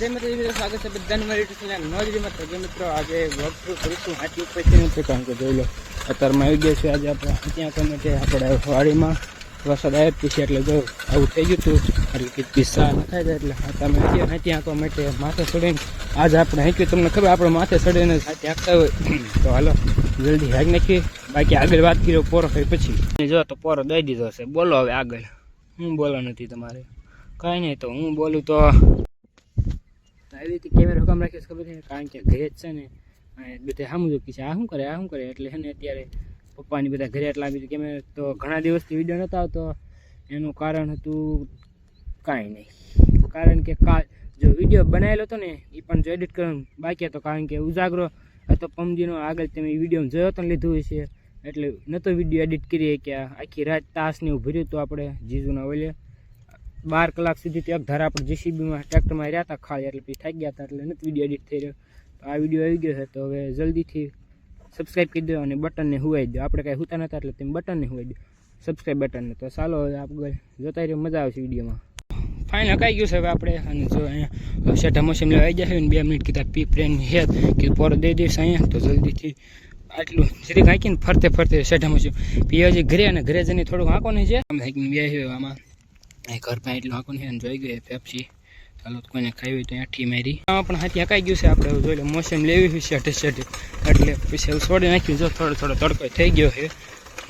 જય મિત્રો છે મિત્રો, આજે વોક થ્રુ કરીશું છે નથી, કારણ કે જોઈ લો, અત્યારમાં આવી ગયા છે. આજે આપણે ત્યાં કોઈ માટે આપણે વાડીમાં વરસાદ આવ્યો પછી એટલે જો આવું થઈ ગયું હતું એટલે કે પિસ્સા ન થાય એટલે તમે હાથી આંકવા માટે માથે ચડીને આજે આપણે હાંક્યું તમને ખબર આપણે માથે ચડીને હાથી આંકતા હોય. તો હાલો, જલ્દી હાંક નાખીએ. બાકી આગળ વાત કરીએ, પોરો થઈ પછી. જો તો પોરો દઈ દીધો છે. બોલો હવે આગળ. હું બોલો નથી તમારે? કાંઈ નહીં, તો હું બોલું તો રીતે કેમેરો કામ રાખ્યો ખબર છે કારણ કે ઘરે જ છે ને બધે સામું જોકી છે. આ શું કરે, આ શું કરે? એટલે છે ને અત્યારે પપ્પાની બધા ઘરે એટલા બીજું કેમેરા, તો ઘણા દિવસથી વીડિયો નહોતો આવતો. એનું કારણ હતું કાંઈ નહીં. કારણ કે કા, જો વીડિયો બનાવેલો હતો ને એ પણ જો એડિટ કરવાનું બાકી હતો, કારણ કે ઉજાગરો હતો પમજીનો, આગળ તમે વીડિયો જોયો તો લીધું છે એટલે નહોતો વીડિયો એડિટ કરીએ કે આખી રાત તાસને ઊભી રહ્યું હતું આપણે, જીજુના ઓલે બાર કલાક સુધી તો એક ધારા આપણે જેસીબીમાં ટ્રેક્ટરમાં રહ્યા હતા, ખાલી એટલે પછી થાકી ગયા હતા એટલે નથી વીડિયો એડિટ થઈ રહ્યો. તો આ વીડિયો આવી ગયો છે, તો હવે જલ્દીથી સબસ્ક્રાઈબ કરી દો અને બટનને હુવાઈ દો આપણે કાંઈ હુતા નતા એટલે તમે બટનને હુવાઈ દો સબસ્ક્રાઈબ બટનને. તો ચાલો હવે આપણે જોતા રહ્યો મજા આવશે વિડીયોમાં ફાઇનલ હકાઈ ગયું છે હવે આપણે. અને જો અહીંયા હશે ઢમોસમ લેવા આવી જશે ને, બે મિનિટ કીધા પી ફ્રેન્ડ હેત કે પોરો દઈ દઈશ અહીંયા. તો જલ્દીથી આટલું જરીક હાંકીને ફરતે ફરતે શેઠા મોસમ પીવા જે ઘરે અને ઘરે જઈને થોડુંક હાંકો નહીં છે આમ હાંકીને વ્યાય આમાં. ઘર પાસે એટલું આખું નહીં જોઈ ગયું પેપ્સી ચાલો તો કોઈને ખાવી હોય તો આઠી મારી. આમાં પણ હાથી હકાઈ ગયું છે આપણે જોઈ લે મોસમ લેવી હોય શેઠે શેઠે એટલે પછી છોડી નાખ્યું જો થોડો થોડો તડકો થઈ ગયો છે.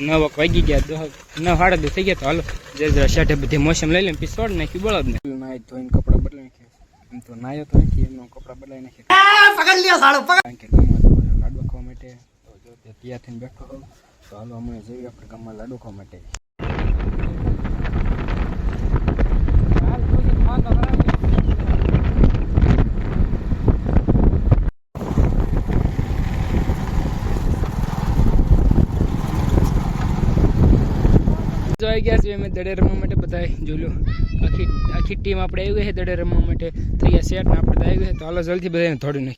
નવ વાગી ગયા દહ નવ સાડા દસ થઈ ગયા તો હાલો જે જરા શેઠે બધી મોસમ લઈ લે પછી છોડી નાખ્યું બળદ ને. નાઈ ધોઈને કપડાં બદલાઈ નાખ્યા એમ તો નાયો તો નથી એમનો કપડાં બદલાઈ નાખ્યા પકડ લ્યો સાળો પકડ. કારણ કે લાડવા ખાવા માટે તો જો ત્યાંથી તૈયાર થઈને બેઠો હોઉં તો હાલો અમે જઈએ આપણે ગામમાં લાડુ ખાવા માટે. જોઈ ગયા છે અમે દડે રમવા માટે બધા જોઈ લો, આખી આખી ટીમ આપણે આવી ગઈ છે દડે રમવા માટે. થઈ ગયા સેટ આપણે તો આવી ગયા તો હાલો જલ્દી બધાને થોડું નાખી